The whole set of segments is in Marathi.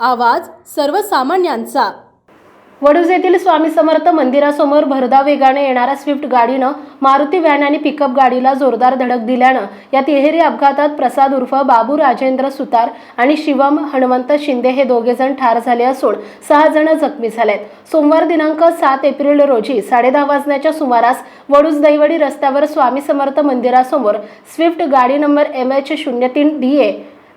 आवाज सर्वसामान्यांचा. वडूज येथील स्वामी समर्थ मंदिरासमोर भरधाव वेगाने येणाऱ्या स्विफ्ट गाडीनं मारुती व्हॅन आणि पिकअप गाडीला जोरदार धडक दिल्यानं या तिहेरी अपघातात प्रसाद उर्फ बाबू राजेंद्र सुतार आणि शिवम हनुमंत शिंदे हे दोघे जण ठार झाले असून सहा जण जखमी झालेत. सोमवार दिनांक सात एप्रिल रोजी साडेदहा वाजण्याच्या सुमारास वडूज दैवडी रस्त्यावर स्वामी समर्थ मंदिरासमोर स्विफ्ट गाडी नंबर एम एच शून्य तीन डी ए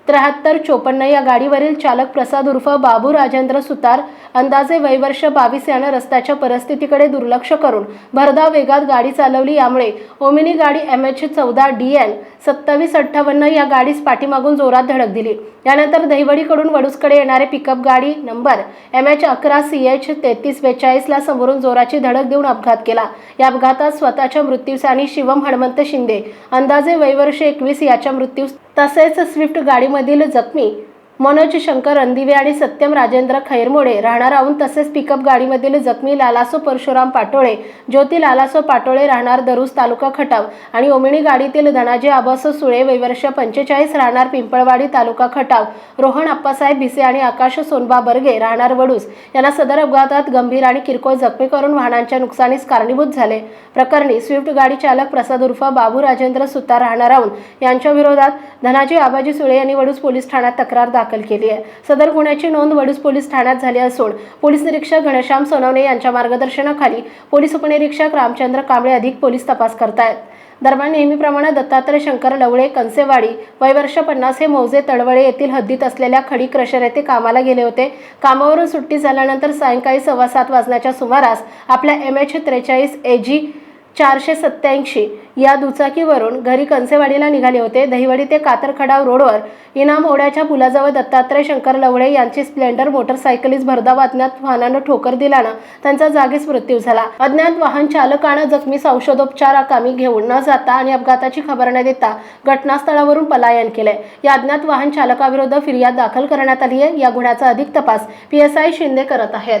त्र्याहत्तर चोपन्न या गाडीवरील चालक प्रसाद उर्फ बाबू राजेंद्र सुतार अंदाजे वयवर्ष बावीस यानं रस्त्याच्या परिस्थितीकडे दुर्लक्ष करून भरधाव वेगात गाडी चालवली. यामुळे ओमिनी गाडी एम एच चौदा डी एन सत्तावीस अठ्ठावन्न या गाडीस पाठीमागून जोरात धडक दिली. यानंतर दहिवडीकडून वडूसकडे येणारे पिकअप गाडी नंबर एम एच अकरा सी एच तेहतीस बेचाळीसला समोरून जोराची धडक देऊन अपघात केला. या अपघातात स्वतःच्या मृत्यूस आणि शिवम हनुमंत शिंदे अंदाजे वयवर्ष एकवीस याच्या मृत्यूस तसेच स्विफ्ट गाडीमधील जखमी मनोज शंकर रणदिवे आणि सत्यम राजेंद्र खैरमोडे राहणार आऊन तसेच पिकअप गाडीमधील जखमी लालासो परशुराम पाटोळे ज्योती लालासो पाटोळे राहणार दरुज तालुका खटाव आणि ओमिणी गाडीतील धनाजी आबासो सुळे वैवर्ष पंचेचाळीस राहणार पिंपळवाडी तालुका खटाव. रोहन अप्पासाहेब भिसे आणि आकाश सोनबा बर्गे राहणार वडूस. यांना सदर अपघातात गंभीर आणि किरकोळ जखमी करून वाहनांच्या नुकसानीस कारणीभूत झाले. प्रकरणी स्विफ्ट गाडी चालक प्रसाद उर्फ बाबू राजेंद्र सुतार राहणार राहून यांच्या विरोधात धनाजी आबाजी सुळे यांनी वडूस पोलीस ठाण्यात तक्रार दाखल दाखल केली आहे. सदर गुन्ह्याची नोंद वडूज पोलीस ठाण्यात झाली असून पोलीस निरीक्षक घनश्याम सोनवणे यांच्या मार्गदर्शनाखाली पोलीस उपनिरीक्षक रामचंद्र कांबळे अधिक पोलीस तपास करतायत. दरम्यान नेहमीप्रमाणे दत्तात्रय शंकर लवळे कंसेवाडी वयवर्ष पन्नास हे मौजे तडवळे येथील हद्दीत असलेल्या खडी क्रशर येथे कामाला गेले होते. कामावरून सुट्टी झाल्यानंतर सायंकाळी सव्वा सात वाजण्याच्या सुमारास आपल्या एम एच त्रेचाळीस ए जी चारशे सत्याऐंशी या दुचाकीवरून घरी कंसेवाडीला निघाले होते. दहिवडी ते कातरखडाव रोडवर इनाम ओढ्याच्या पुलाजवळ दत्तात्रय शंकर लवळे यांची स्प्लेंडर मोटरसायकलीस भरधाव अज्ञात वाहनानं ठोकर दिल्यानं त्यांचा जागीच मृत्यू झाला. अज्ञात वाहन चालकानं जखमीस औषधोपचाराकामी घेऊन न जाता आणि अपघाताची खबर न देता घटनास्थळावरून पलायन केलंय. या अज्ञात वाहन चालकाविरुद्ध फिर्याद दाखल करण्यात आली आहे या गुन्ह्याचा अधिक तपास पी एस आय शिंदे करत आहेत.